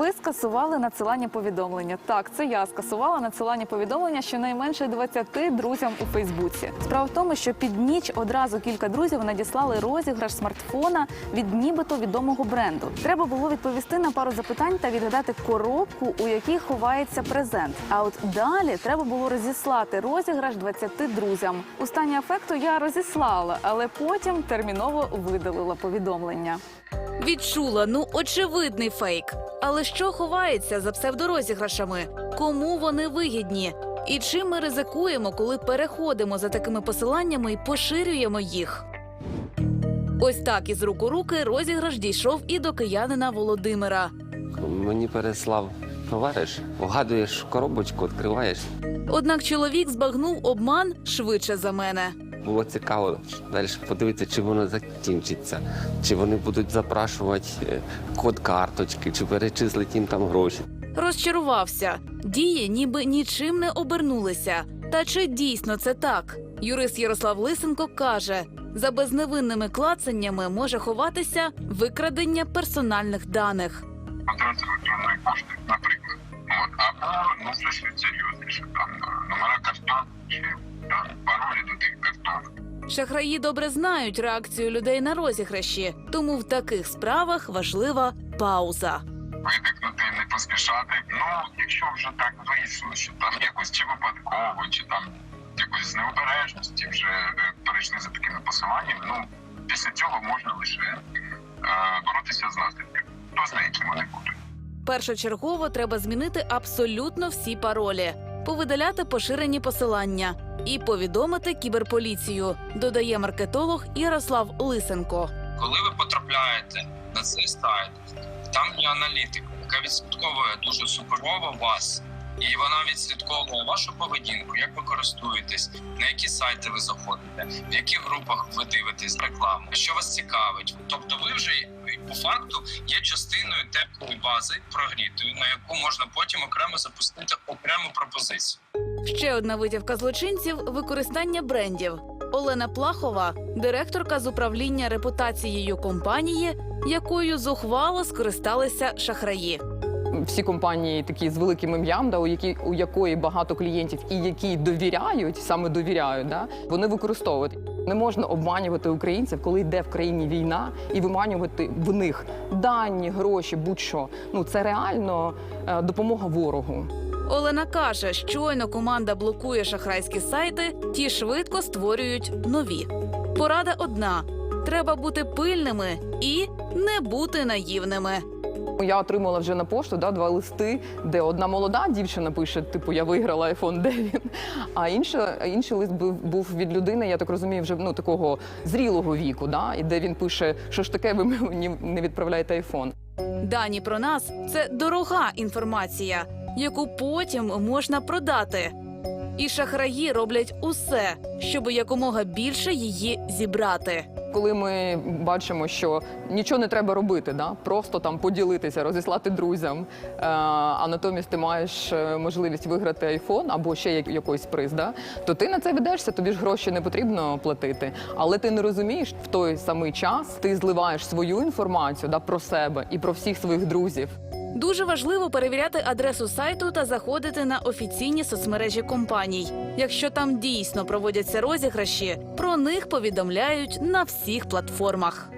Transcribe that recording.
Ви скасували надсилання повідомлення. Так, це я скасувала надсилання повідомлення щонайменше 20 друзям у Фейсбуці. Справа в тому, що під ніч одразу кілька друзів надіслали розіграш смартфона від нібито відомого бренду. Треба було відповісти на пару запитань та відгадати коробку, у якій ховається презент. А от далі треба було розіслати розіграш 20 друзям. У стані афекту я розіслала, але потім терміново видалила повідомлення. Відчула, ну очевидний фейк. Але що ховається за псевдорозіграшами? Кому вони вигідні? І чим ми ризикуємо, коли переходимо за такими посиланнями і поширюємо їх? Ось так із рук у руки розіграш дійшов і до киянина Володимира. Мені переслав товариш, вгадуєш коробочку, відкриваєш. Однак чоловік збагнув обман швидше за мене. Було цікаво далі подивитися, чи воно закінчиться, чи вони будуть запрашувати е, код карточки, чи перечислить їм там гроші. Розчарувався. Дії ніби нічим не обернулися. Та чи дійсно це так? Юрист Ярослав Лисенко каже: за безневинними клацаннями може ховатися викрадення персональних даних. електронної пошти, наприклад. Або ну серйозніше, там номера карток чи там паролі до тих карток. Шахраї добре знають реакцію людей на розіграші, тому в таких справах важлива пауза. Видихнути, не поспішати. Ну, якщо вже так вийшло, що там якось чи випадково, чи там якось з необережності вже е, перейшли за такими посиланнями, ну після цього можна лише е, боротися з наслідками. Хто знає, які вони будуть. Першочергово треба змінити абсолютно всі паролі, повидаляти поширені посилання і повідомити кіберполіцію, додає маркетолог Ярослав Лисенко. коли ви потрапляєте на цей сайт, там є аналітика, яка відслідковує дуже суперово вас, і вона відслідковує вашу поведінку, як ви користуєтесь, на які сайти ви заходите, в яких групах ви дивитесь рекламу, що вас цікавить. Тобто, ви вже по факту є частиною теплої бази прогрітою, на яку можна потім окремо запустити окрему пропозицію. Ще одна витівка злочинців використання брендів. Олена Плахова, директорка з управління репутацією компанії, якою зухвало скористалися шахраї. всі компанії такі з великим ім'ям, да, у, які, у якої багато клієнтів і які довіряють, саме довіряють, да, вони використовують. Не можна обманювати українців, коли йде в країні війна, і виманювати в них дані, гроші, будь-що. Ну це реально е, допомога ворогу. Олена каже, щойно команда блокує шахрайські сайти, ті швидко створюють нові. Порада одна: треба бути пильними і не бути наївними. Я отримала вже на пошту да, два листи, де одна молода дівчина пише: типу, я виграла iPhone, де він. А інша, інший лист був, був від людини, я так розумію, вже ну такого зрілого віку, да, і де він пише, що ж таке, ви мені не відправляєте iPhone. Дані про нас це дорога інформація, яку потім можна продати. І шахраї роблять усе, щоб якомога більше її зібрати. Коли ми бачимо, що нічого не треба робити, да? просто там поділитися, розіслати друзям, е, а натомість ти маєш е, можливість виграти айфон або ще як- якийсь приз, да? то ти на це ведешся, тобі ж гроші не потрібно платити. Але ти не розумієш, в той самий час ти зливаєш свою інформацію да, про себе і про всіх своїх друзів. Дуже важливо перевіряти адресу сайту та заходити на офіційні соцмережі компаній. Якщо там дійсно проводяться розіграші, про них повідомляють на всіх платформах.